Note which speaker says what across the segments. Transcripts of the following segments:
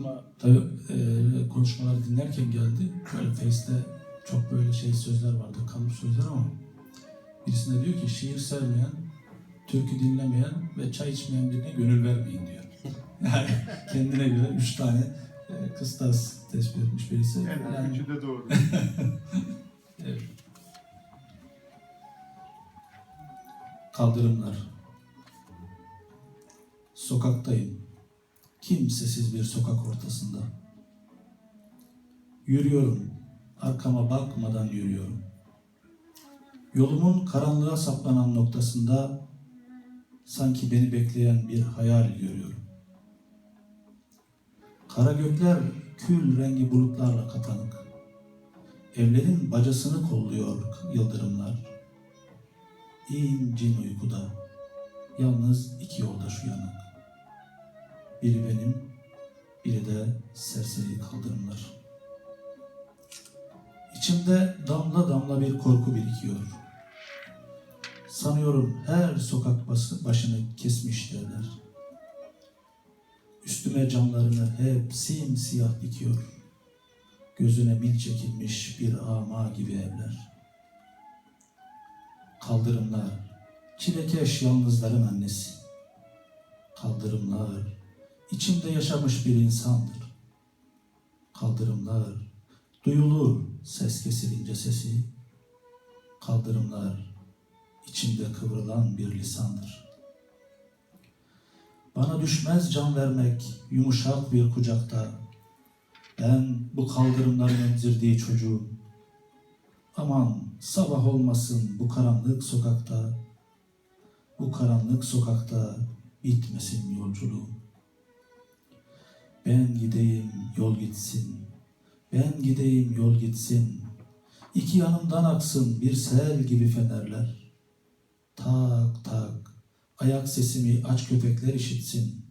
Speaker 1: aklıma tabii e, konuşmaları dinlerken geldi. Böyle Face'te çok böyle şey sözler vardı, kalıp sözler ama birisinde diyor ki şiir sevmeyen, türkü dinlemeyen ve çay içmeyen birine gönül vermeyin diyor. Yani kendine göre üç tane e, kıstas tespit etmiş birisi.
Speaker 2: Evet,
Speaker 1: Yani,
Speaker 2: üçü de doğru.
Speaker 1: evet. Kaldırımlar. Sokaktayım. Kimsesiz bir sokak ortasında. Yürüyorum. Arkama bakmadan yürüyorum. Yolumun karanlığa saplanan noktasında sanki beni bekleyen bir hayal görüyorum. Kara gökler kül rengi bulutlarla kapanık. Evlerin bacasını kolluyor yıldırımlar. İncin uykuda. Yalnız iki yoldaş uyanık. Biri benim, biri de serseri kaldırımlar. İçimde damla damla bir korku birikiyor. Sanıyorum her sokak başını kesmiş derler. Üstüme camlarını hep simsiyah dikiyor. Gözüne mil çekilmiş bir ama gibi evler. Kaldırımlar, çilekeş yalnızların annesi. Kaldırımlar, içimde yaşamış bir insandır. Kaldırımlar, duyulur ses kesilince sesi. Kaldırımlar, içimde kıvrılan bir lisandır. Bana düşmez can vermek yumuşak bir kucakta. Ben bu kaldırımların emzirdiği çocuğum. Aman sabah olmasın bu karanlık sokakta. Bu karanlık sokakta bitmesin yolculuğum. Ben gideyim yol gitsin. Ben gideyim yol gitsin. İki yanımdan aksın bir sel gibi fenerler. Tak tak ayak sesimi aç köpekler işitsin.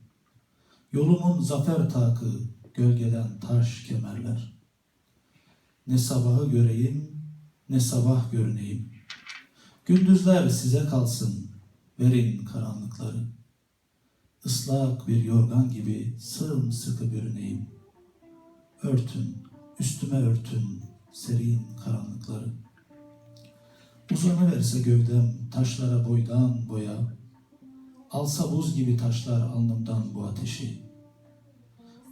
Speaker 1: Yolumun zafer takı gölgeden taş kemerler. Ne sabahı göreyim ne sabah görüneyim. Gündüzler size kalsın verin karanlıkları. Islak bir yorgan gibi sımsıkı bürüneyim. Örtün, üstüme örtün serin karanlıkları. Uzanıverse gövdem taşlara boydan boya, Alsa buz gibi taşlar alnımdan bu ateşi.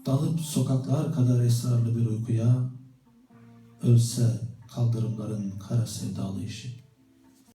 Speaker 1: Dalıp sokaklar kadar esrarlı bir uykuya, Ölse kaldırımların kara sevdalı işi.